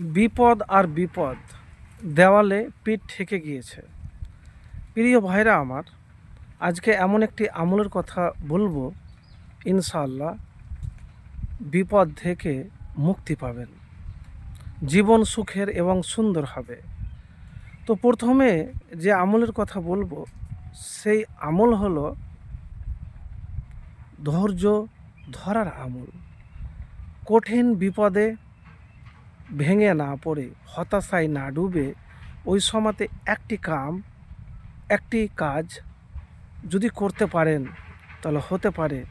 বিপদ আর বিপদ দেওয়ালে পিঠ ঠেকে গিয়েছে। প্রিয় ভাইরা আমার, আজকে এমন একটি আমলের কথা বলব, ইনশাআল্লাহ বিপদ থেকে মুক্তি পাবেন। জীবন সুখের এবং সুন্দর হবে। তো প্রথমে যে আমলের কথা বলব, সেই আমল হলো ধৈর্য ধরার আমল। কঠিন বিপদে ভেঙে না পড়ে, হতাশায় না ডুবে, ওই সময়তে একটি কাম, একটি কাজ যদি করতে পারেন, তাহলে হতে পারে।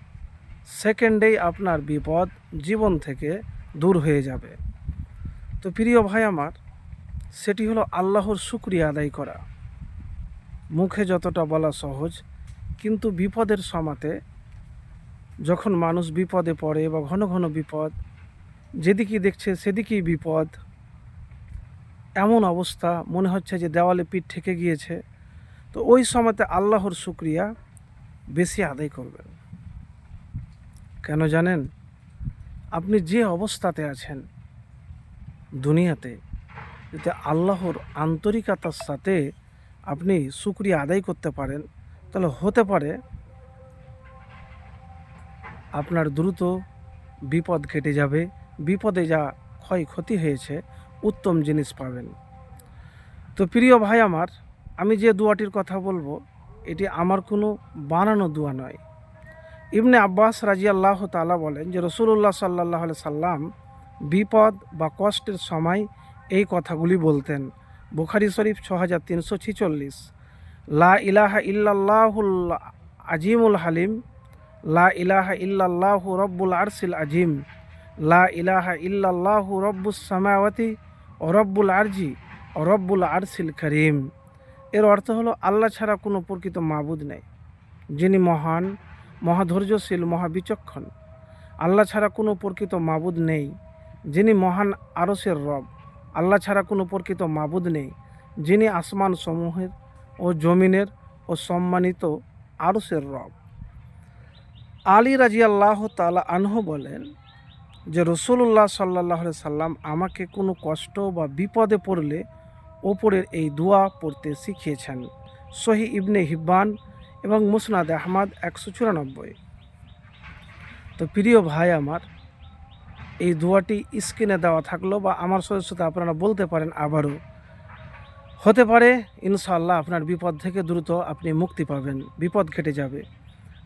সেকেন্ডেই আপনার বিপদ জীবন থেকে দূর হয়ে যাবে। তো প্রিয় ভাই আমার, সেটি হলো আল্লাহর শুক্রিয়া আদায় করা। মুখে যতটা বলা সহজ, কিন্তু বিপদের সমাতে যখন মানুষ বিপদে পড়ে বা ঘন ঘন বিপদ যেদিকেই দেখছে সেদিকেই বিপদ। এমন অবস্থা, মনে হচ্ছে যে দেওয়ালে পিঠ ঠেকে গিয়েছে। তো ওই সময়তে আল্লাহর শুক্রিয়া বেশি আদায় করবেন। কেন জানেন? আপনি যে অবস্থাতে আছেন দুনিয়াতে যাতে আল্লাহর আন্তরিকতার সাথে আপনি শুক্রিয়া আদায় করতে পারেন। তাহলে হতে পারে আপনার দ্রুত বিপদ কেটে যাবে বিপদে যা ক্ষয়ক্ষতি হয়েছে, উত্তম জিনিস পাবেন। তো প্রিয় ভাই আমার, আমি যে দোয়াটির কথা বলব, এটি আমার কোনো বানানো দোয়া নয়। ইবনে আব্বাস রাজি আল্লাহ তালা বলেন যে রসুল্লাহ সাল্লাহ সাল্লাম বিপদ বা কষ্টের সময় এই কথাগুলি বলতেন। বুখারি শরীফ ছ হাজার তিনশো ছিচল্লিশ। লা ইলাহা ইল্লাল্লাহুল আজিমুল হালিম, লা ইলাহা ইল্লাল্লাহু রব্বুল আরসিল আজিম। লা ইলাহা ইল্লাল্লাহু রব্বুস সামাওয়াতি ও রব্বুল আরজি ও রব্বুল আরসিল করিম। এর অর্থ হলো, আল্লাহ ছাড়া কোনো প্রকৃত মাবুদ নেই, যিনি মহান, মহাধৈর্যশীল, মহাবিচক্ষণ। আল্লাহ ছাড়া কোনো প্রকৃত মাবুদ নেই, যিনি মহান আরসের রব। আল্লাহ ছাড়া কোনো প্রকৃত মাবুদ নেই, যিনি আসমান সমূহের ও জমিনের ও সম্মানিত আরসের রব। আলী রাজি আল্লাহ তালা আনহু বলেন যে রসুল্লাহ সাল্লাহ সাল্লাম আমাকে কোনো কষ্ট বা বিপদে পড়লে ওপরের এই দোয়া পড়তে শিখিয়েছেন। সহি ইবনে হিব্বান এবং মুসনাদ আহমাদ একশো চুরানব্বই। তো প্রিয় ভাই আমার, এই দোয়াটি স্ক্রিনে দেওয়া থাকল বা আমার সাথে আপনারা বলতে পারেন আবারও। হতে পারে ইনশাল্লাহ আপনার বিপদ থেকে দ্রুত আপনি মুক্তি পাবেন, বিপদ কেটে যাবে।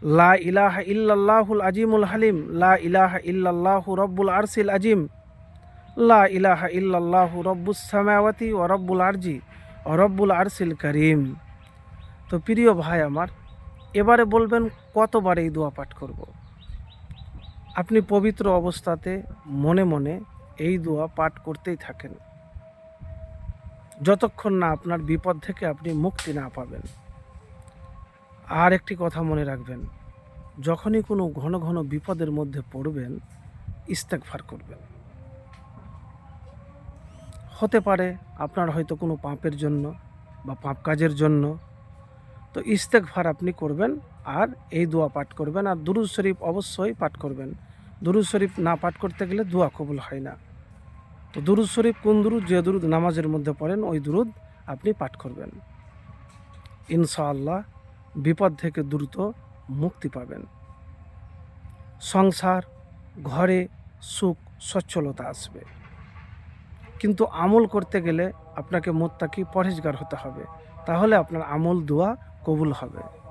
লা ইলাহা ইল্লাল্লাহুল আজিমুল হালিম, লা ইলাহা ইল্লাল্লাহু রব্বুল আরসিল আজিম, লা ইলাহা ইল্লাল্লাহু রব্বুস সামাওয়াতি ও রব্বুল আরজি ও রব্বুল আরসিল করিম। তো প্রিয় ভাই আমার, এবারে বলবেন কতবার এই দোয়া পাঠ করব। আপনি পবিত্র অবস্থাতে মনে মনে এই দোয়া পাঠ করতেই থাকেন। যতক্ষণ না আপনার বিপদ থেকে আপনি মুক্তি না পাবেন। আর একটি কথা মনে রাখবেন, যখনই কোনো ঘন ঘন বিপদের মধ্যে পড়বেন ইস্তেকফার করবেন। হতে পারে আপনার হয়তো কোনো পাপের জন্য বা পাপ কাজের জন্য, তো ইস্তেকফার আপনি করবেন আর এই দোয়া পাঠ করবেন। আর দুরুজ শরীফ অবশ্যই পাঠ করবেন। দুরুজ শরীফ না পাঠ করতে গেলে দোয়া কবুল হয় না। তো দুরুদ শরীফ কোন দুরুদ? যে দুরুদ নামাজের মধ্যে পড়েন, ওই দুরুদ আপনি পাঠ করবেন। ইনশাআল্লাহ বিপদ থেকে দ্রুত মুক্তি পাবেন। সংসার, ঘরে সুখ, সচ্ছলতা আসবে। কিন্তু আমল করতে গেলে আপনাকে মোত্তাকি পরহেজগার হতে হবে। তাহলে আপনার আমল, দোয়া কবুল হবে।